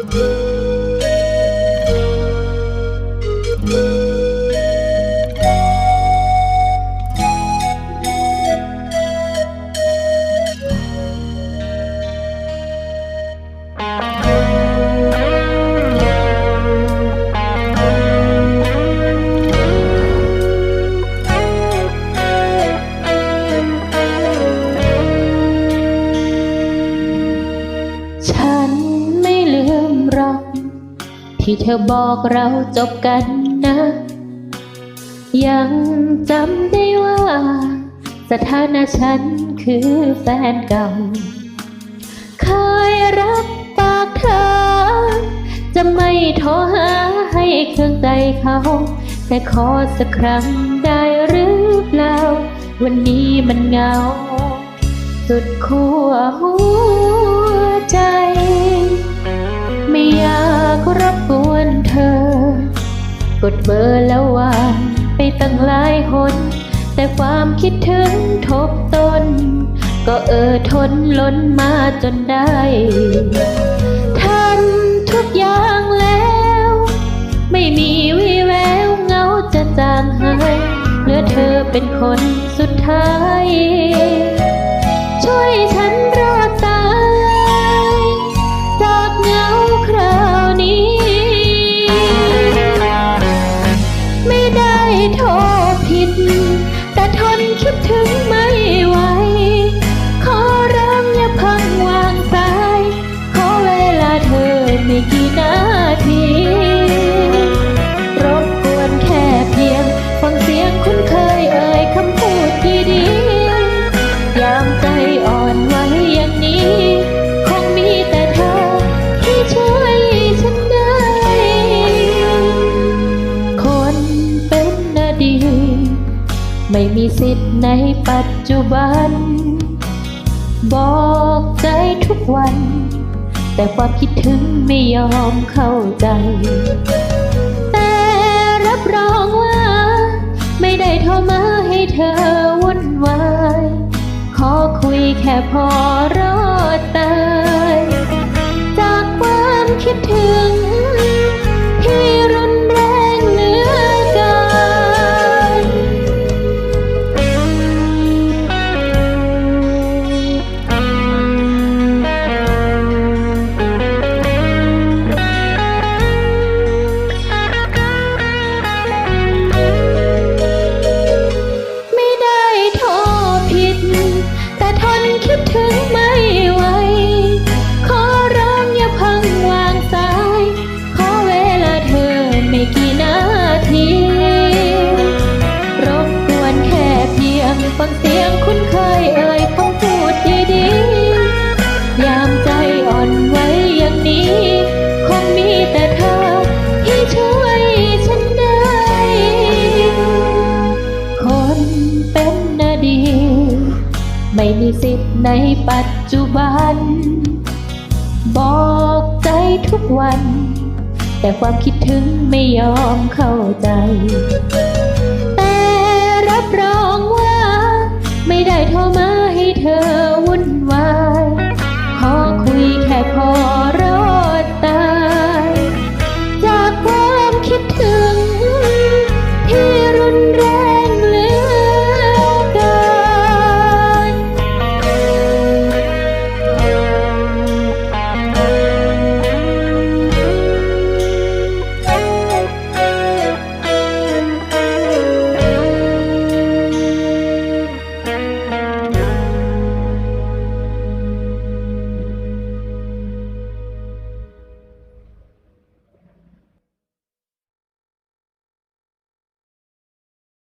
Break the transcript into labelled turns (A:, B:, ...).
A: ฉั ที่เธอบอกเราจบกันนะ ยังจำได้ว่า สถานะฉันคือแฟนเก่า เคยรับปากเธอ จะไม่โทรหาให้เครื่องใจเขา แต่ขอสักครั้งได้หรือเปล่า วันนี้มันเหงา สุดขั้วหัวใจ ไม่อยาก รบกวนเธอ กดเบอร์แล้ววางไปตั้งหลายหน แต่ความคิดถึงทบต้นก็เออทนล้นมาจนได้ทำทุกอย่างแล้ว ไม่มีวี่แววเงาจะจางหายเหลือเธอเป็นคนสุดท้าย ไม่กี่นาทีรบกวนแค่เพียงฟังเสียงคุ้นเคยเอ่ยคำพูดดีๆยามใจอ่อนไหวอย่างนี้ คงมีแต่เธอที่ช่วยฉันได้ คนเป็นอดีตไม่มีสิทธิ์ในปัจจุบัน บอกใจทุกวัน แต่ความคิดถึงไม่ยอมเข้าใจ แต่รับรองว่า ไม่ได้โทรมาให้เธอวุ่นวาย ขอคุยแค่พอรอดตาย จากความคิดถึง ฟังเสียงคุ้นเคยเอ่ยคำพูดดีๆยามใจอ่อนไหวอย่างนี้ คงมีแต่เธอที่ช่วยฉันได้ คนเป็นอดีตไม่มีสิทธิ์ในปัจจุบัน บอกใจทุกวัน แต่ความคิดถึงไม่ยอมเข้าใจ ไม่ได้โทรมา